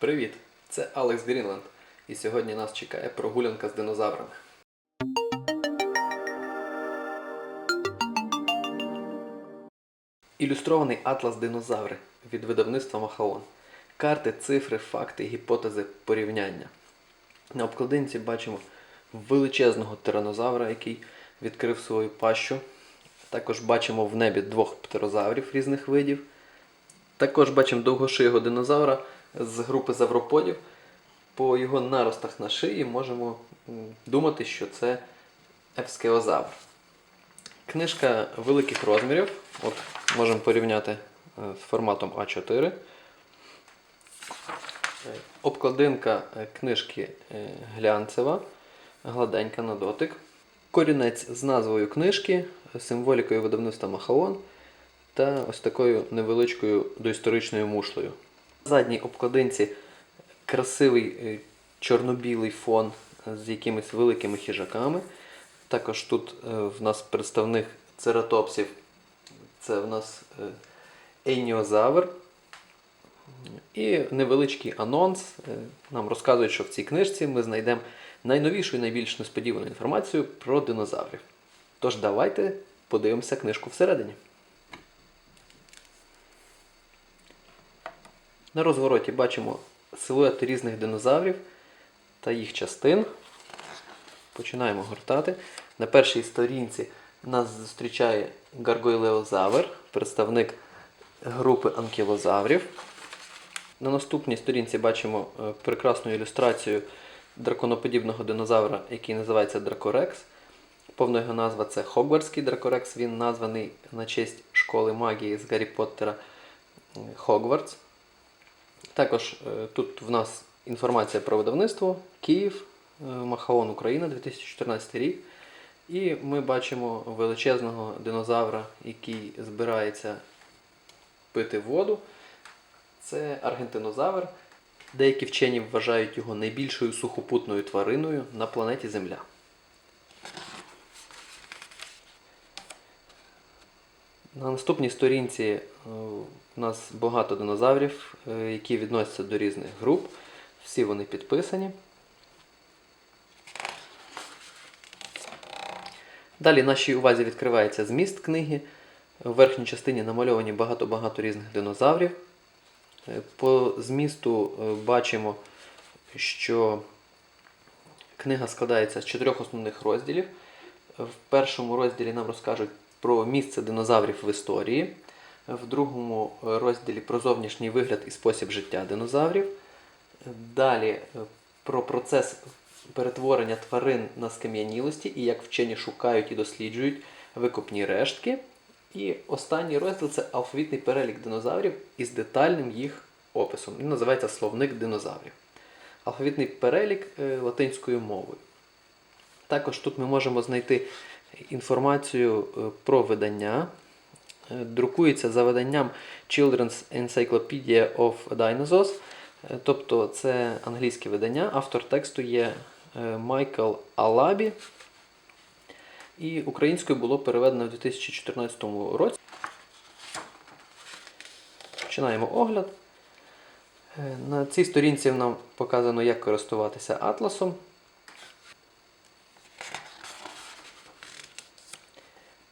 Привіт! Це Алекс Грінленд. І сьогодні нас чекає прогулянка з динозаврами. Ілюстрований атлас динозаври від видавництва Махаон. Карти, цифри, факти, гіпотези, порівняння. На обкладинці бачимо величезного тиранозавра, який відкрив свою пащу. Також бачимо в небі двох птерозаврів різних видів. Також бачимо довгошийого динозавра з групи завроподів. По його наростах на шиї можемо думати, що це евскеозавр. Книжка великих розмірів. От можемо порівняти е, з форматом А4. Е, Обкладинка е, книжки е, глянцева, гладенька на дотик. Корінець з назвою книжки, символікою видавництва Махаон та ось такою невеличкою доісторичною мушлею. Задній обкладинці красивий е, чорно-білий фон з якимись великими хижаками. Також тут е, в нас представник цератопсів. Це в нас е, еніозавр. І невеличкий анонс. Нам розказують, що в цій книжці ми знайдемо найновішу і найбільш несподівану інформацію про динозаврів. Тож давайте подивимося книжку всередині. На розвороті бачимо силуети різних динозаврів та їх частин. Починаємо гортати. На першій сторінці нас зустрічає гаргойлеозавр, представник групи анкілозаврів. На наступній сторінці бачимо е, прекрасну ілюстрацію драконоподібного динозавра, який називається Дракорекс. Повна його назва це Хогвартський дракорекс. Він названий на честь школи магії з Гаррі Поттера Хогвартс. Також е, тут в нас інформація про видавництво Київ, е, Махаон Україна 2014 рік. І ми бачимо величезного динозавра, який збирається пити воду. Це аргентинозавр. Деякі вчені вважають його найбільшою сухопутною твариною на планеті Земля. На наступній сторінці е, у нас багато динозаврів, е, які відносяться до різних груп. Всі вони підписані. Далі нашій увазі відкривається зміст книги. В верхній частині намальовані багато-багато різних динозаврів. Е, По змісту е, бачимо, що книга складається з чотирьох основних розділів. В першому розділі нам розкажуть про місце динозаврів в історії, в другому розділі про зовнішній вигляд і спосіб життя динозаврів. Далі е, про процес перетворення тварин на скам'янілості і як вчені шукають і досліджують викопні рештки. І останній розділ це алфавітний перелік динозаврів із детальним їх описом. Він називається Словник динозаврів. Алфавітний перелік е, латинською мовою. Також тут ми можемо знайти інформацію е, про видання. Друкується за виданням Children's Encyclopedia of Dinosaurs. Е, Тобто це англійське видання. Автор тексту є е, Майкл Алабі. І українською було переведено в 2014 році. Починаємо огляд. Е, На цій сторінці нам показано, як користуватися атласом.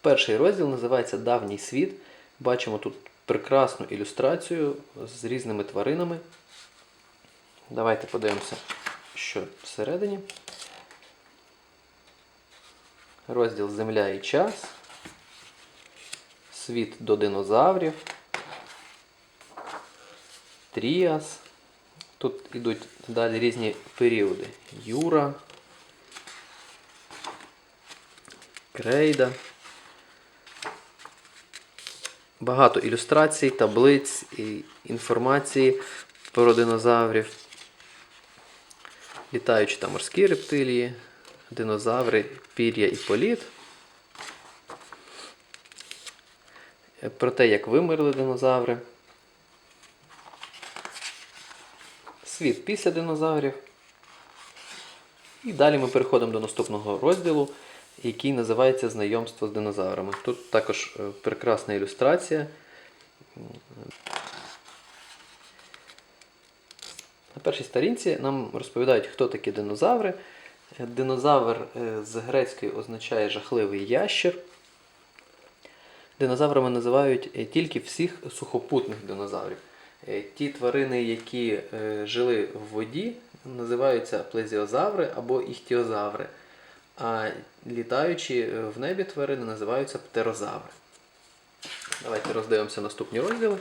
Перший розділ називається Давній світ. Бачимо тут прекрасну ілюстрацію з різними тваринами. Давайте подивимося, що всередині. Розділ Земля і час. Світ до динозаврів. Тріас. Тут йдуть далі різні періоди. Юра. Крейда. Багато ілюстрацій, таблиць і інформації про динозаврів. Літаючі та морські рептилії, динозаври, пір'я і політ. Про те, як вимерли динозаври. Світ після динозаврів. І далі ми переходимо до наступного розділу, який називається Знайомство з динозаврами. Тут також е, прекрасна ілюстрація. На першій сторінці нам розповідають, хто такі динозаври. Динозавр е, з грецької означає жахливий ящер. Динозаврами називають е, тільки всіх сухопутних динозаврів. Ті тварини, які жили в воді, називаються плезіозаври або іхтіозаври. А літаючі е, в небі тварини називаються птерозаври. Давайте роздивимося наступні розділи.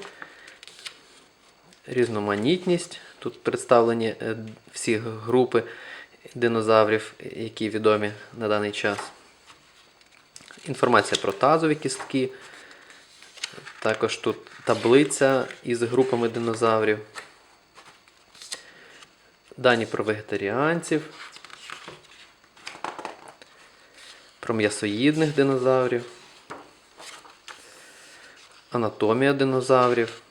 Різноманітність. Тут представлені е, всі групи динозаврів, які відомі на даний час. Інформація про тазові кістки. Також тут таблиця із групами динозаврів. Дані про вегетаріанців. Про м'ясоїдних динозаврів. Анатомія динозаврів.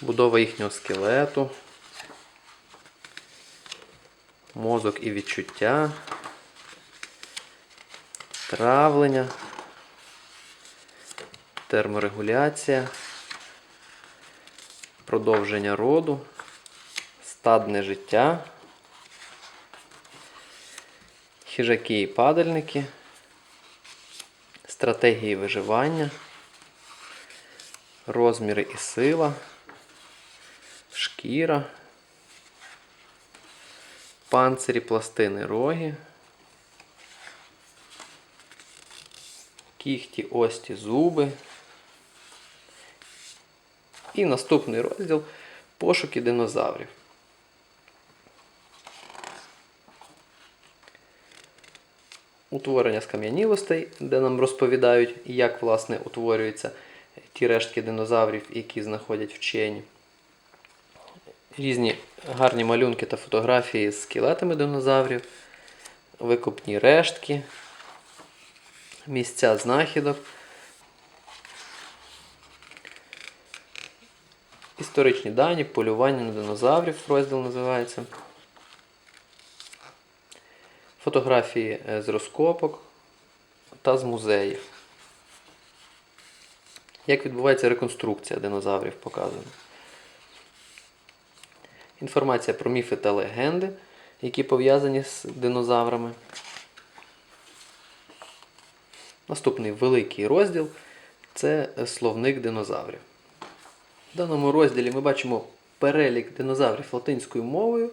Будова їхнього скелету. Мозок і відчуття. Травлення. Терморегуляція. Продовження роду. Стадне життя. Хижаки і падальники. Стратегії виживання. Розміри і сила. Шкіра. Панцирі, пластини, роги. Кіхті, ості, зуби. І наступний розділ пошуки динозаврів. Утворення скам'янілостей, де нам розповідають, як власне утворюються ті рештки динозаврів, які знаходять вчені. Різні гарні малюнки та фотографії з скелетами динозаврів, викопні рештки, місця знахідок. Історичні дані, полювання на динозаврів розділ називається. Фотографії е, з розкопок та з музеїв. Як відбувається реконструкція динозаврів показано. Інформація про міфи та легенди, які пов'язані з динозаврами. Наступний великий розділ це словник динозаврів. В даному розділі ми бачимо перелік динозаврів латинською мовою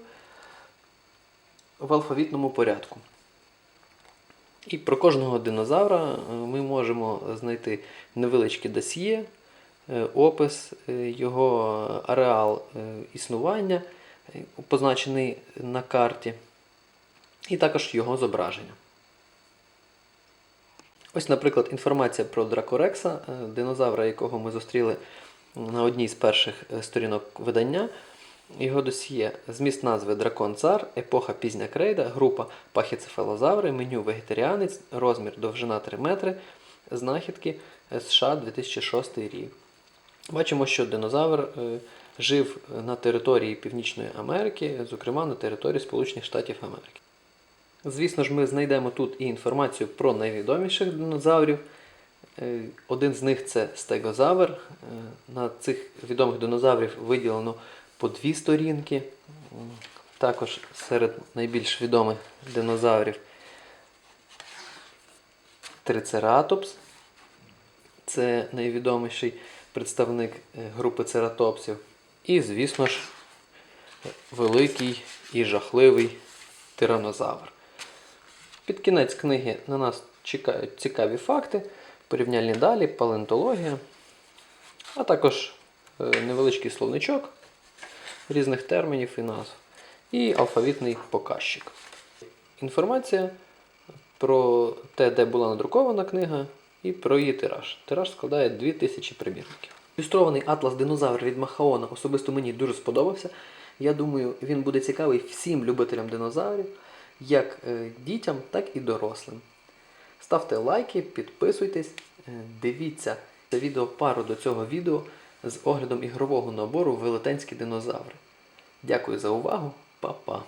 в алфавітному порядку. І про кожного динозавра е, ми можемо знайти невеличке досьє, е, опис, е, його ареал існування, позначений на карті, і також його зображення. Ось, наприклад, інформація про Дракорекса, динозавра, якого ми зустріли на одній з перших сторінок видання. Його досьє зміст назви Дракон Цар, епоха пізня крейда, група пахіцефалозаври, меню вегетаріанець, розмір довжина 3 метри, знахідки США 2006 рік. Бачимо, що динозавр е, жив на території Північної Америки, зокрема на території Сполучених Штатів Америки. Звісно ж, ми знайдемо тут і інформацію про найвідоміших динозаврів. Е, Один з них це стегозавр. Е, На цих відомих динозаврів виділено по дві сторінки. Також серед найбільш відомих динозаврів трицератопс. Це найвідоміший представник е, групи цератопсів. І, звісно ж, великий і жахливий тиранозавр. Під кінець книги на нас чекають цікаві факти, порівняльні далі, палеонтологія, а також е, невеличкий словничок різних термінів і назв, і алфавітний показчик. Інформація про те, де була надрукована книга, і про її тираж. Тираж складає 2000 примірників. Ілюстрований атлас динозавр від Махаона особисто мені дуже сподобався. Я думаю, він буде цікавий всім любителям динозаврів, як е, дітям, так і дорослим. Ставте лайки, підписуйтесь, е, дивіться це відео пару до цього відео з оглядом ігрового набору Велетенські динозаври. Дякую за увагу, Па-па!